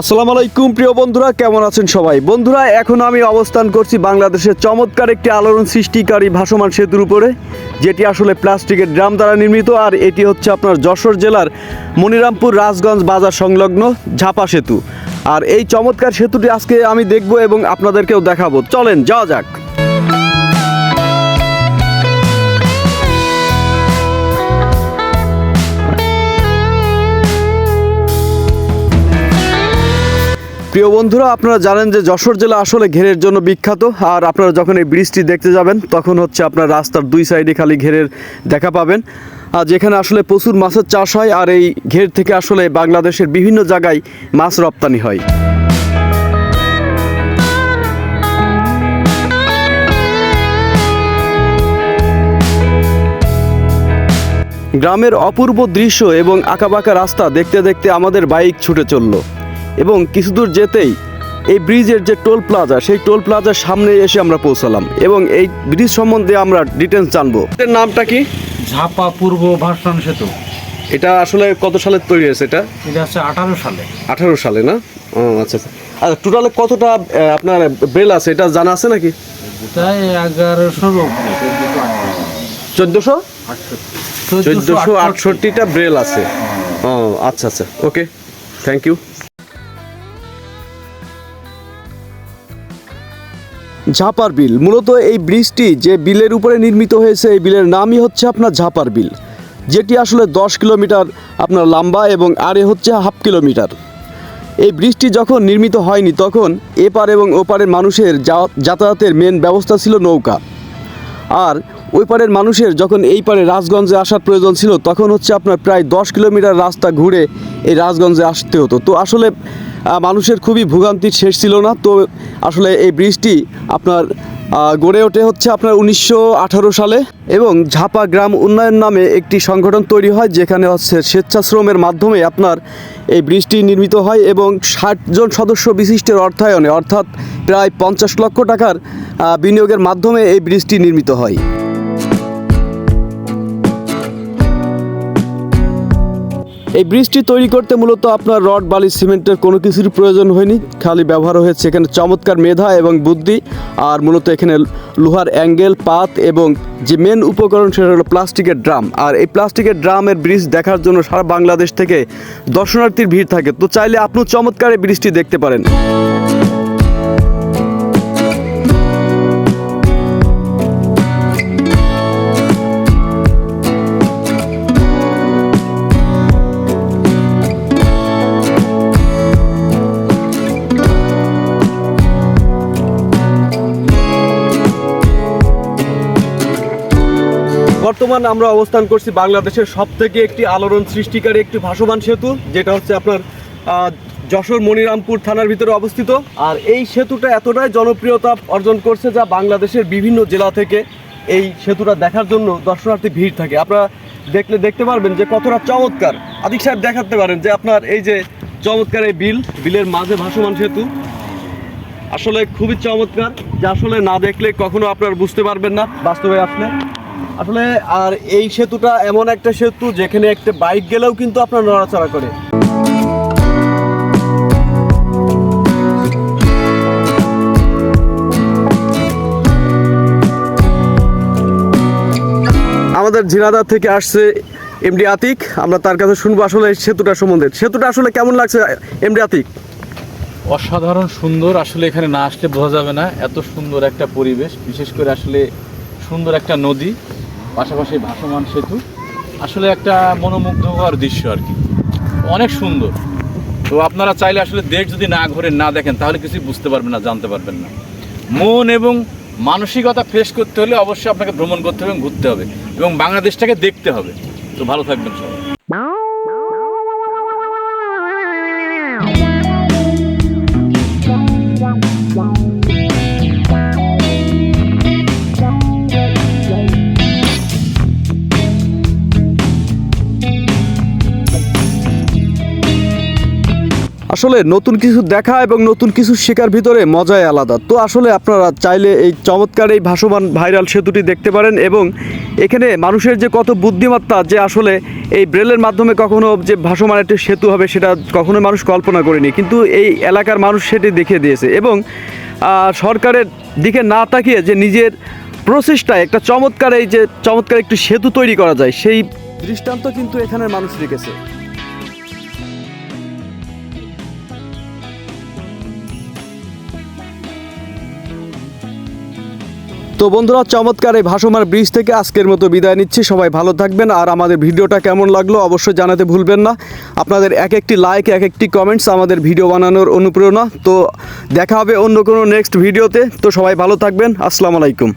আসসালামু আলাইকুম, প্রিয় বন্ধুরা, কেমন আছেন সবাই? বন্ধুরা, এখন আমি অবস্থান করছি বাংলাদেশের চমৎকার একটি আলোড়ন সৃষ্টিকারী ভাসমান সেতুর উপরে, যেটি আসলে প্লাস্টিকের ড্রাম দ্বারা নির্মিত, আর এটি হচ্ছে আপনার যশোর জেলার মনিরামপুর রাজগঞ্জ বাজার সংলগ্ন ঝাপা সেতু। আর এই চমৎকার সেতুটি আজকে আমি দেখব এবং আপনাদেরকেও দেখাবো। চলেন, যাওয়া যাক। প্রিয় বন্ধুরা, আপনারা জানেন যে যশোর জেলা আসলে ঘেরের জন্য বিখ্যাত, আর আপনারা যখন এই ব্রিজটি দেখতে যাবেন, তখন হচ্ছে আপনার রাস্তার দুই সাইডে খালি ঘেরের দেখা পাবেন। আর যেখানে আসলে প্রচুর মাছের চাষ হয়, আর এই ঘের থেকে আসলে বাংলাদেশের বিভিন্ন জায়গায় মাছ রপ্তানি হয়। গ্রামের অপূর্ব দৃশ্য এবং আঁকাবাঁকা রাস্তা দেখতে দেখতে আমাদের বাইক ছুটে চলল। এবং কিছু দূর যেতেই এই ব্রিজের যে টোল প্লাজা সেই টোল প্লাজার সামনে এসে আমরা পৌঁছালাম এবং এই ব্রিজ সম্বন্ধে আমরা ডিটেলস জানব। এর নামটা কি? ঝাপা পূর্ব ভাষণ সেতু। এটা আসলে কত সালে তৈরি হয়েছে এটা? এটা হচ্ছে আঠারো সালে। আঠারো সালে না? ও আচ্ছা আচ্ছা। আর টোটালে কতটা আপনার বেল আছে এটা জানা আছে নাকি? তাই এগারোশো চোদ্দোশো? চোদ্দোশো আটষট্টিটা ব্রেল আছে। ও আচ্ছা আচ্ছা। Okay thank you. ঝাপার বিল। মূলত এই ব্রিজটি যে বিলের উপরে নির্মিত হয়েছে, এই বিলের নামই হচ্ছে আপনার ঝাপার বিল। যেটি আসলে দশ কিলোমিটার আপনার লম্বা এবং আরে হচ্ছে হাফ কিলোমিটার। এই ব্রিজটি যখন নির্মিত হয়নি, তখন এপার এবং ওপারের মানুষের যাতায়াতের মেন ব্যবস্থা ছিল নৌকা। আর ওই পারের মানুষের যখন এই পারে রাজগঞ্জে আসার প্রয়োজন ছিল, তখন হচ্ছে আপনার প্রায় দশ কিলোমিটার রাস্তা ঘুরে এই রাজগঞ্জে আসতে হতো। তো আসলে মানুষের খুবই ভোগান্তির শেষ ছিল না। তো আসলে এই ব্রিজটি আপনার গড়ে ওঠে হচ্ছে আপনার উনিশশো আঠারো সালে এবং ঝাপা গ্রাম উন্নয়ন নামে একটি সংগঠন তৈরি হয়, যেখানে হচ্ছে স্বেচ্ছাশ্রমের মাধ্যমে আপনার এই ব্রিজটি নির্মিত হয় এবং ষাট জন সদস্য বিশিষ্টের অর্থায়নে, অর্থাৎ প্রায় পঞ্চাশ লক্ষ টাকার বিনিয়োগের মাধ্যমে এই ব্রিজটি নির্মিত হয়। এই ব্রিজটি তৈরি করতে মূলত আপনার রড, বালি, সিমেন্টের কোনো কিছুর প্রয়োজন হয়নি। খালি ব্যবহার হয়েছে এখানে চমৎকার মেধা এবং বুদ্ধি। আর মূলত এখানে লোহার অ্যাঙ্গেল, পাত এবং যে মেন উপকরণ সেটা হলো প্লাস্টিকের ড্রাম। আর এই প্লাস্টিকের ড্রামের ব্রিজ দেখার জন্য সারা বাংলাদেশ থেকে দর্শনার্থীর ভিড় থাকে। তো চাইলে আপনিও চমৎকার এই ব্রিজটি দেখতে পারেন। বর্তমান আমরা অবস্থান করছি বাংলাদেশের সব থেকে একটি আলোড়ন সৃষ্টিকারী একটি ভাসমান সেতু, যেটা হচ্ছে আপনার যশোর মনিরামপুর থানার ভিতরে অবস্থিত। আর এই সেতুটা এতটাই জনপ্রিয়তা অর্জন করছে যা বাংলাদেশের বিভিন্ন জেলা থেকে এই সেতুটা দেখার জন্য দর্শনার্থী ভিড় থাকে। আপনারা দেখলে দেখতে পারবেন যে কতটা চমৎকার। আদিক সাহেব দেখাতে পারেন যে আপনার এই যে চমৎকার এই বিল, বিলের মাঝে ভাসমান সেতু। আসলে খুবই চমৎকার, যা আসলে না দেখলে কখনো আপনার বুঝতে পারবেন না, বাস্তবে আসলে। আসলে আর এই সেতুটা এমন একটা সেতু যেখানে একটা বাইক গেলেও কিন্তু আপনার নড়াচড়া করে। আমাদের ঝিনাদার থেকে আসছে এমডি আতিক। আমরা তার কাছে শুনব আসলে সেতুটা সম্বন্ধে। সেতুটা আসলে কেমন লাগছে এমডি আতিক? অসাধারণ সুন্দর। আসলে এখানে না আসলে বোঝা যাবে না। এত সুন্দর একটা পরিবেশ। বিশেষ করে আসলে সুন্দর একটা নদী, পাশাপাশি ভাসমান সেতু। আসলে একটা মনোমুগ্ধকর দৃশ্য আর কি। অনেক সুন্দর। তো আপনারা চাইলে আসলে দেশ যদি না ঘুরে না দেখেন, তাহলে কিছু বুঝতে পারবেন না, জানতে পারবেন না। মন এবং মানসিকতা ফ্রেশ করতে হলে অবশ্যই আপনাকে ভ্রমণ করতে হবে এবং ঘুরতে হবে এবং বাংলাদেশটাকে দেখতে হবে। তো ভালো থাকবেন সবাই। আসলে নতুন কিছু দেখা এবং নতুন কিছু শেখার ভিতরে মজাই আলাদা। তো আসলে আপনারা চাইলে এই চমৎকার এই ভাসমান ভাইরাল সেতুটি দেখতে পারেন এবং এখানে মানুষের যে কত বুদ্ধিমত্তা যে আসলে এই ব্রেলের মাধ্যমে কখনো যে ভাসমান একটি সেতু হবে সেটা কখনো মানুষ কল্পনা করেনি। কিন্তু এই এলাকার মানুষ সেটি দেখিয়ে দিয়েছে এবং সরকারের দিকে না তাকিয়ে যে নিজের প্রচেষ্টায় একটা চমৎকার এই যে চমৎকার একটি সেতু তৈরি করা যায়, সেই দৃষ্টান্ত কিন্তু এখানের মানুষ রেখেছে। তো বন্ধুরা, চমৎকার এই ভাসমার ব্রিজ থেকে আজকের মতো বিদায় নিচ্ছি। সবাই ভালো থাকবেন আর আমাদের ভিডিওটা কেমন লাগল অবশ্যই জানাতে ভুলবেন না। আপনাদের এক একটি লাইক এক একটি কমেন্টস আমাদের ভিডিও বানানোর অনুপ্রেরণা। তো দেখা হবে অন্য কোনো নেক্সট ভিডিওতে তো সবাই ভালো থাকবেন। আসসালামু আলাইকুম।